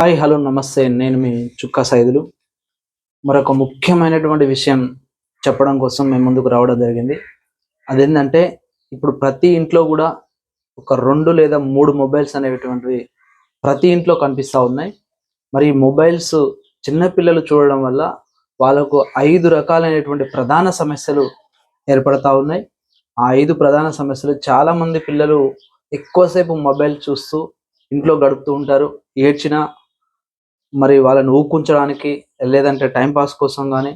Hi hello నమస్తే. నేను మీ చుక్కా సైదులు. మరొక ముఖ్యమైనటువంటి విషయం చెప్పడం కోసం మేము ముందుకు రావడం జరిగింది. అదేంటంటే ఇప్పుడు ప్రతి ఇంట్లో కూడా ఒక రెండు లేదా మూడు మొబైల్స్ అనేటువంటివి ప్రతి ఇంట్లో కనిపిస్తూ ఉన్నాయి. మరి మొబైల్స్ చిన్నపిల్లలు చూడడం వల్ల వాళ్ళకు ఐదు రకాలైనటువంటి ప్రధాన సమస్యలు ఏర్పడతా ఉన్నాయి. ఆ ఐదు ప్రధాన సమస్యలు చాలా మంది పిల్లలు ఎక్కువసేపు మొబైల్ చూస్తూ ఇంట్లో గడుపుతూ ఉంటారు. ఏడ్చినా మరి వాళ్ళని ఊకుంచడానికి లేదంటే టైంపాస్ కోసం కానీ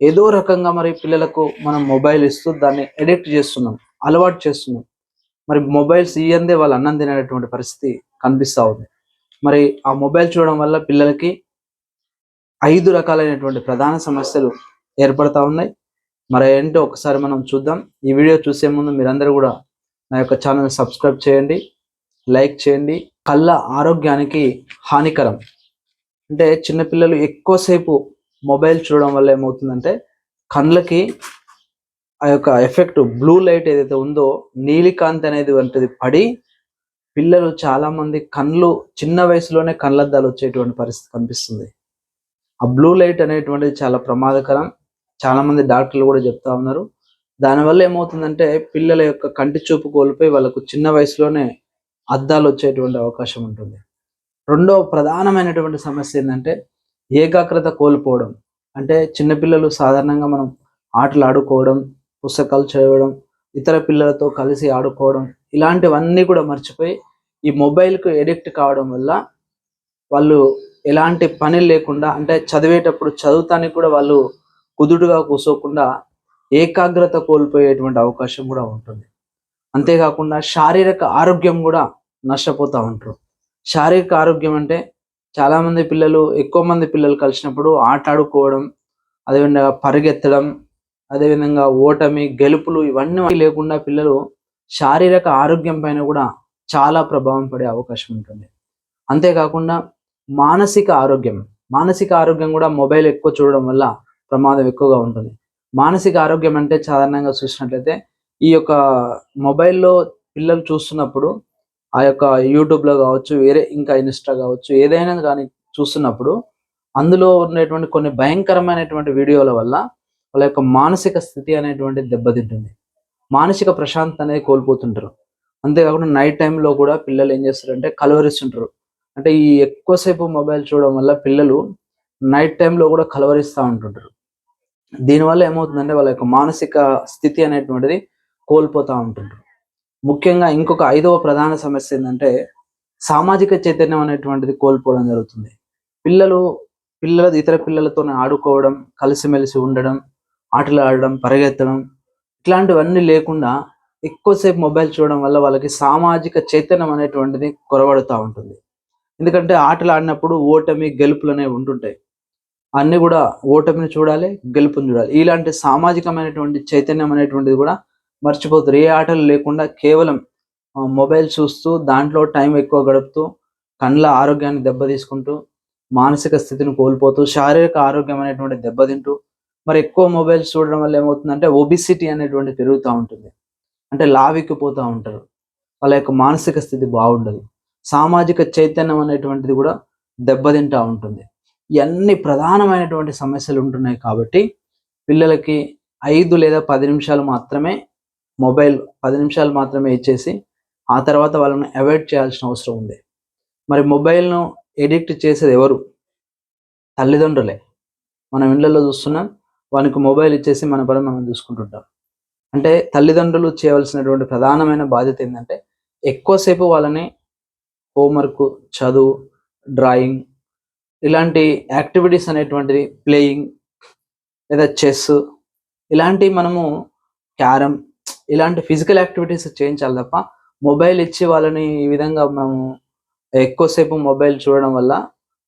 ఏదో రకంగా మరి పిల్లలకు మనం మొబైల్ ఇస్తూ దాన్ని ఎడిక్ట్ చేస్తున్నాం అలవాటు చేస్తున్నాం. మరి మొబైల్స్ ఇయ్యందే వాళ్ళు అన్నం తినేటటువంటి పరిస్థితి కనిపిస్తూ ఉంది. మరి ఆ మొబైల్ చూడడం వల్ల పిల్లలకి ఐదు రకాలైనటువంటి ప్రధాన సమస్యలు ఏర్పడతా ఉన్నాయి. మరి ఏంటో ఒకసారి మనం చూద్దాం. ఈ వీడియో చూసే ముందు మీరందరూ కూడా నా యొక్క ఛానల్ సబ్స్క్రైబ్ చేయండి లైక్ చేయండి. కళ్ళ ఆరోగ్యానికి హానికరం. అంటే చిన్నపిల్లలు ఎక్కువసేపు మొబైల్ చూడడం వల్ల ఏమవుతుందంటే కళ్ళకి ఆ యొక్క ఎఫెక్ట్ బ్లూ లైట్ ఏదైతే ఉందో నీలికాంతి అనేది వంటిది పడి పిల్లలు చాలా మంది కళ్ళు చిన్న వయసులోనే కళ్ళద్దాలు వచ్చేటువంటి పరిస్థితి కనిపిస్తుంది. ఆ బ్లూ లైట్ అనేటువంటిది చాలా ప్రమాదకరం. చాలా మంది డాక్టర్లు కూడా చెప్తా ఉన్నారు. దానివల్ల ఏమవుతుందంటే పిల్లల యొక్క కంటి చూపు కోల్పోయి వాళ్ళకు చిన్న వయసులోనే అద్దాలు వచ్చేటువంటి అవకాశం ఉంటుంది. రెండో ప్రధానమైనటువంటి సమస్య ఏంటంటే ఏకాగ్రత కోల్పోవడం. అంటే చిన్నపిల్లలు సాధారణంగా మనం ఆటలు ఆడుకోవడం పుస్తకాలు చదవడం ఇతర పిల్లలతో కలిసి ఆడుకోవడం ఇలాంటివన్నీ కూడా మర్చిపోయి ఈ మొబైల్కు ఎడిక్ట్ కావడం వల్ల వాళ్ళు ఎలాంటి పని లేకుండా అంటే చదివేటప్పుడు చదువుతానికి కూడా వాళ్ళు కుదుడుగా కూసోకుండా ఏకాగ్రత కోల్పోయేటువంటి అవకాశం కూడా ఉంటుంది. అంతేకాకుండా శారీరక ఆరోగ్యం కూడా నష్టపోతూ ఉంటారు. శారీరక ఆరోగ్యం అంటే చాలామంది పిల్లలు ఎక్కువ మంది పిల్లలు కలిసినప్పుడు ఆట ఆడుకోవడం అదేవిధంగా పరిగెత్తడం అదేవిధంగా ఓటమి గెలుపులు ఇవన్నీ లేకుండా పిల్లలు శారీరక ఆరోగ్యం పైన కూడా చాలా ప్రభావం పడే అవకాశం ఉంటుంది. అంతేకాకుండా మానసిక ఆరోగ్యం. మానసిక ఆరోగ్యం కూడా మొబైల్ ఎక్కువ చూడడం వల్ల ప్రమాదం ఎక్కువగా ఉంటుంది. మానసిక ఆరోగ్యం అంటే సాధారణంగా చూసినట్లయితే ఈ యొక్క మొబైల్లో పిల్లలు చూస్తున్నప్పుడు ఆ యొక్క యూట్యూబ్లో కావచ్చు వేరే ఇంకా ఇన్స్టా కావచ్చు ఏదైనా కానీ చూస్తున్నప్పుడు అందులో ఉన్నటువంటి కొన్ని భయంకరమైనటువంటి వీడియోల వల్ల వాళ్ళ యొక్క మానసిక స్థితి అనేటువంటి దెబ్బతింటుంది. మానసిక ప్రశాంతత అనేది కోల్పోతుంటారు. అంతేకాకుండా నైట్ టైంలో కూడా పిల్లలు ఏం చేస్తారంటే కలవరిస్తుంటారు. అంటే ఈ ఎక్కువసేపు మొబైల్ చూడడం వల్ల పిల్లలు నైట్ టైంలో కూడా కలవరిస్తూ ఉంటుంటారు. దీనివల్ల ఏమవుతుందంటే వాళ్ళ యొక్క మానసిక స్థితి అనేటువంటిది కోల్పోతూ ఉంటుంటారు. ముఖ్యంగా ఇంకొక ఐదవ ప్రధాన సమస్య ఏంటంటే సామాజిక చైతన్యం అనేటువంటిది కోల్పోవడం జరుగుతుంది. పిల్లలు పిల్లల ఇతర పిల్లలతో ఆడుకోవడం కలిసిమెలిసి ఉండడం ఆటలు ఆడడం పరిగెత్తడం ఇట్లాంటివన్నీ లేకుండా ఎక్కువసేపు మొబైల్ చూడడం వల్ల వాళ్ళకి సామాజిక చైతన్యం అనేటువంటిది కొరబడుతూ ఉంటుంది. ఎందుకంటే ఆటలు ఆడినప్పుడు ఓటమి గెలుపులు అనేవి ఉంటుంటాయి. అన్నీ కూడా ఓటమిని చూడాలి గెలుపుని చూడాలి. ఇలాంటి సామాజికమైనటువంటి చైతన్యం అనేటువంటిది కూడా మర్చిపోతారు ఏ ఆటలు లేకుండా కేవలం మొబైల్ చూస్తూ దాంట్లో టైం ఎక్కువ గడుపుతూ కండ్ల ఆరోగ్యాన్ని దెబ్బతీసుకుంటూ మానసిక స్థితిని కోల్పోతూ శారీరక ఆరోగ్యం అనేటువంటి దెబ్బతింటూ మరి ఎక్కువ మొబైల్ చూడడం వల్ల ఏమవుతుందంటే ఒబిసిటీ అనేటువంటి పెరుగుతూ ఉంటుంది. అంటే లావిక్కిపోతూ ఉంటారు. వాళ్ళ యొక్క మానసిక స్థితి బాగుండదు. సామాజిక చైతన్యం అనేటువంటిది కూడా దెబ్బతింటూ ఉంటుంది. ఇవన్నీ ప్రధానమైనటువంటి సమస్యలు ఉంటున్నాయి కాబట్టి పిల్లలకి ఐదు లేదా పది నిమిషాలు మాత్రమే మొబైల్ పది నిమిషాలు మాత్రమే ఇచ్చేసి ఆ తర్వాత వాళ్ళని అవాయిడ్ చేయాల్సిన అవసరం ఉంది. మరి మొబైల్ను ఎడిక్ట్ చేసేది ఎవరు? తల్లిదండ్రులే. మనం ఇళ్ళల్లో చూస్తున్నాం వానికి మొబైల్ ఇచ్చేసి మన పని మనం చూసుకుంటుంటాం. అంటే తల్లిదండ్రులు చేయవలసినటువంటి ప్రధానమైన బాధ్యత ఏంటంటే ఎక్కువసేపు వాళ్ళని హోంవర్క్ చదువు డ్రాయింగ్ ఇలాంటి యాక్టివిటీస్ అనేటువంటిది ప్లేయింగ్ లేదా చెస్ ఇలాంటివి మనము క్యారమ్ ఇలాంటి ఫిజికల్ యాక్టివిటీస్ చేయించాలి తప్ప మొబైల్ ఇచ్చి వాళ్ళని ఈ విధంగా మనము ఎక్కువసేపు మొబైల్ చూడడం వల్ల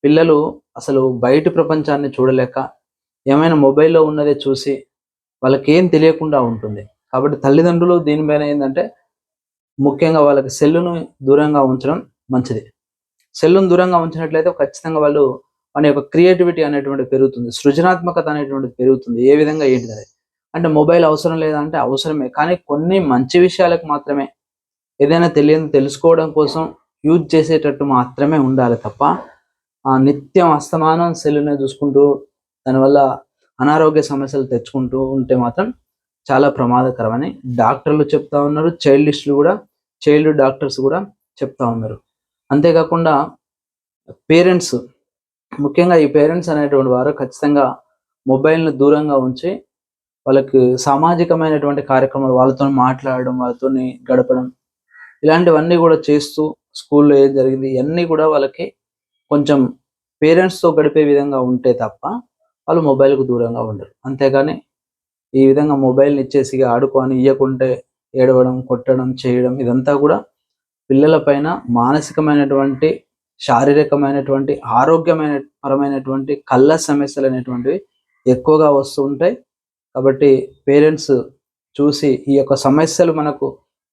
పిల్లలు అసలు బయట ప్రపంచాన్ని చూడలేక ఏమైనా మొబైల్లో ఉన్నదే చూసి వాళ్ళకి ఏం తెలియకుండా ఉంటుంది. కాబట్టి తల్లిదండ్రులు దీనిపైన ఏంటంటే ముఖ్యంగా వాళ్ళకి సెల్లును దూరంగా ఉంచడం మంచిది. సెల్లును దూరంగా ఉంచినట్లయితే ఖచ్చితంగా వాళ్ళు మన యొక్క క్రియేటివిటీ అనేటువంటి పెరుగుతుంది. సృజనాత్మకత అనేటువంటిది పెరుగుతుంది. ఏ విధంగా ఏంటిది అంటే మొబైల్ అవసరం లేదంటే అవసరమే. కానీ కొన్ని మంచి విషయాలకు మాత్రమే ఏదైనా తెలియని తెలుసుకోవడం కోసం యూజ్ చేసేటట్టు మాత్రమే ఉండాలి తప్ప ఆ నిత్యం అస్తమానం సెల్లునే చూసుకుంటూ దానివల్ల అనారోగ్య సమస్యలు తెచ్చుకుంటూ ఉంటే మాత్రం చాలా ప్రమాదకరమని డాక్టర్లు చెప్తా ఉన్నారు. చైల్డిస్టులు కూడా చైల్డ్ డాక్టర్స్ కూడా చెప్తా ఉన్నారు. అంతేకాకుండా పేరెంట్స్ ముఖ్యంగా ఈ పేరెంట్స్ అనేటువంటి వారు ఖచ్చితంగా మొబైల్ను దూరంగా ఉంచి వాళ్ళకి సామాజికమైనటువంటి కార్యక్రమాలు వాళ్ళతో మాట్లాడడం వాళ్ళతో గడపడం ఇలాంటివన్నీ కూడా చేస్తూ స్కూల్లో ఏం జరిగింది ఇవన్నీ కూడా వాళ్ళకి కొంచెం పేరెంట్స్తో గడిపే విధంగా ఉంటే తప్ప వాళ్ళు మొబైల్కు దూరంగా ఉండరు. అంతేగాని ఈ విధంగా మొబైల్ని ఇచ్చేసి ఆడుకొని ఇవ్వకుంటే ఏడవడం కొట్టడం చేయడం ఇదంతా కూడా పిల్లల పైన మానసికమైనటువంటి శారీరకమైనటువంటి ఆరోగ్యమైన పరమైనటువంటి కళ్ళ సమస్యలు అనేటువంటివి ఎక్కువగా వస్తుంటాయి కాబట్టి పేరెంట్స్ చూసి ఈ యొక్క సమస్యలు మనకు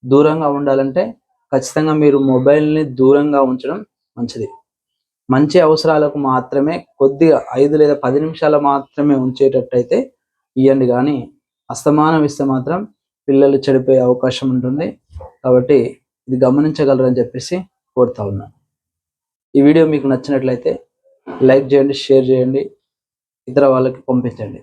దూరంగా ఉండాలంటే ఖచ్చితంగా మీరు మొబైల్ని దూరంగా ఉంచడం మంచిది. మంచి అవసరాలకు మాత్రమే కొద్దిగా ఐదు లేదా పది నిమిషాలు మాత్రమే ఉంచేటట్టయితే ఇవ్వండి కానీ అస్తమానం ఇస్తే మాత్రం పిల్లలు చెడిపోయే అవకాశం ఉంటుంది. కాబట్టి ఇది గమనించగలరని చెప్పేసి కోరుతా ఉన్నాను ఈ వీడియో మీకు నచ్చినట్లయితే లైక్ చేయండి షేర్ చేయండి ఇతర వాళ్ళకి పంపించండి.